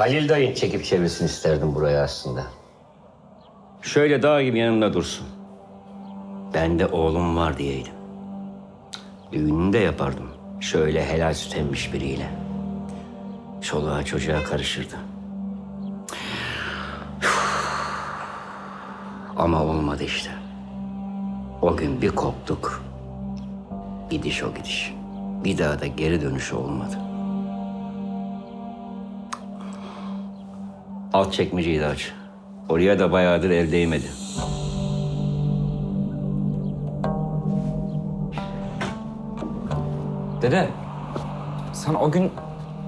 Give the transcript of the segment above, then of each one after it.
Halil dayı çekip çevirsin isterdim buraya aslında. Şöyle dağ gibi yanımda dursun. Ben de oğlum var diyeydim. Düğününü de yapardım. Şöyle helal süt emmiş biriyle. Çoluğa çocuğa karışırdı. Ama olmadı işte. O gün bir koptuk. Gidiş o gidiş. Bir daha da geri dönüş olmadı. Alt çekmeceyi de aç. Oraya da bayağıdır el değmedi. Dede, sen o gün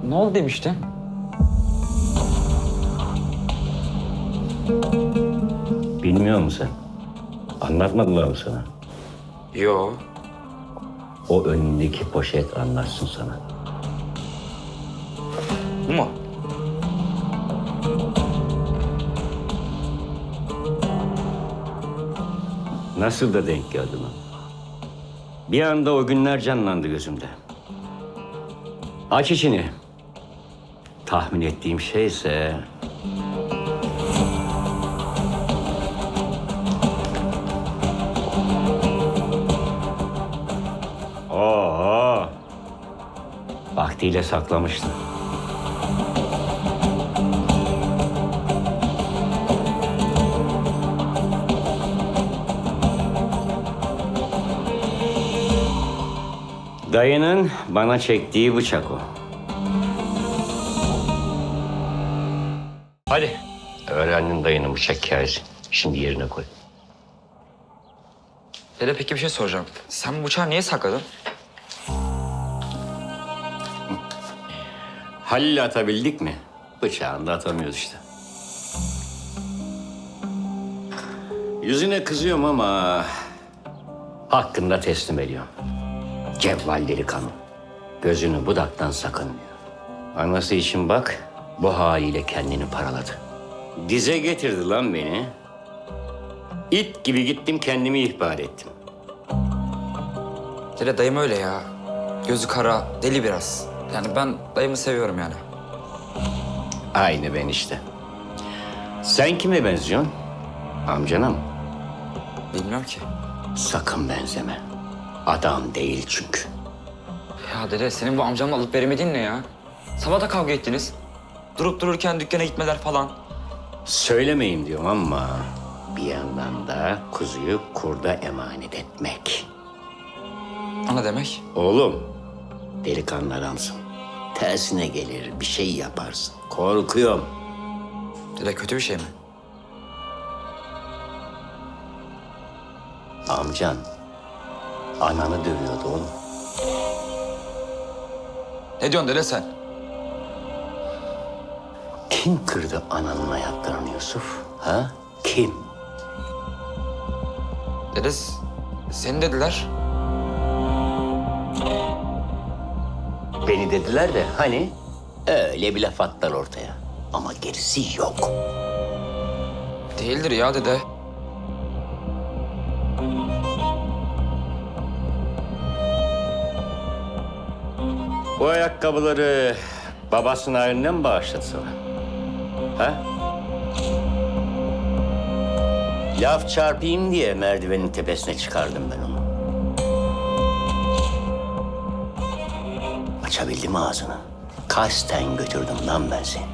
ne oldu demiştin? Bilmiyor musun sen? Anlatmadılar mı sana? Yo. O önündeki poşet anlatsın sana. Bu mu? Nasıl da denk geldi lan? Bir anda o günler canlandı gözümde. Aç içini. Tahmin ettiğim şeyse... Oo. Vaktiyle saklamıştı. Dayının bana çektiği bıçak o. Hadi. Öğrendin dayının bıçak hikayesi. Şimdi yerine koy. Dede peki bir şey soracağım. Sen bu bıçağı niye sakladın? Halil'i atabildik mi? Bıçağını da atamıyoruz işte. Yüzüne kızıyorum ama... ...hakkında teslim ediyorum. Cevval delikanlı. Gözünü budaktan sakınmıyor. Anası için bak, bu haliyle kendini paraladı. Dize getirdi lan beni. İt gibi gittim kendimi ihbar ettim. Dede dayım öyle ya. Gözü kara, deli biraz. Yani ben dayımı seviyorum yani. Aynı ben işte. Sen kime benziyorsun? Amcana mı? Bilmiyorum ki. Sakın benzeme. Adam değil çünkü. Ya dede senin bu amcamla alıp veremediğin ne ya? Sabah da kavga ettiniz. Durup dururken dükkana gitmeler falan. Söylemeyeyim diyorum ama bir yandan da kuzuyu kurda emanet etmek. O ne demek? Oğlum, delikanlı adamsın. Tersine gelir, bir şey yaparsın. Korkuyorum. Dede kötü bir şey mi? Amcan, ananı dövüyordu oğlum. Ne diyorsun dede sen? Kim kırdı ananın ayaklarını Yusuf? Ha? Kim? Dede seni dediler. Beni dediler de hani öyle bir laf attılar ortaya. Ama gerisi yok. Değildir ya dede. Bu ayakkabıları babasının haline mi bağışladı sana? Ha? Laf çarpayım diye merdivenin tepesine çıkardım ben onu. Açabildi mi ağzını? Kasten götürdüm lan ben seni.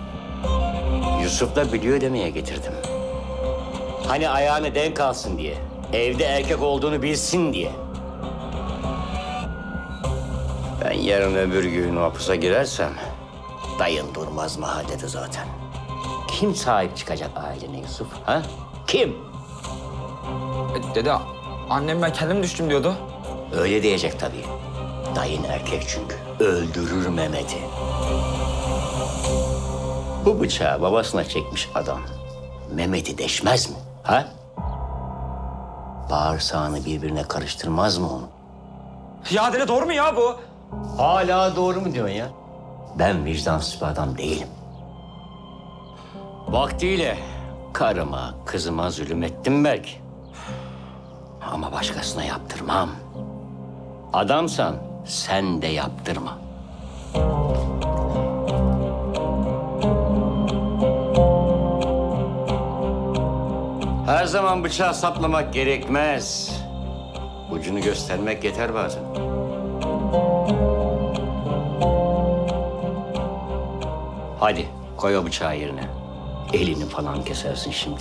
Yusuf da biliyor demeye getirdim. Hani ayağını denk alsın diye. Evde erkek olduğunu bilsin diye. Ben yarın öbür gün hapusa girersem dayın durmaz mahallede zaten. Kim sahip çıkacak ailene Yusuf? Ha? Kim? E, dede annem ben kendim düştüm diyordu. Öyle diyecek tabii. Dayın erkek çünkü. Öldürür Mehmet'i. Bu bıçağı babasına çekmiş adam. Mehmet'i deşmez mi? Ha? Bağırsağını birbirine karıştırmaz mı onu? Ya dede doğru mu ya bu? Hala doğru mu diyorsun ya? Ben vicdansız bir adam değilim. Vaktiyle karıma, kızıma zulüm ettim belki. Ama başkasına yaptırmam. Adamsan sen de yaptırma. Her zaman bıçağı saplamak gerekmez. Ucunu göstermek yeter bazen. Hadi koy o bıçağı yerine. Elini falan kesersin şimdi.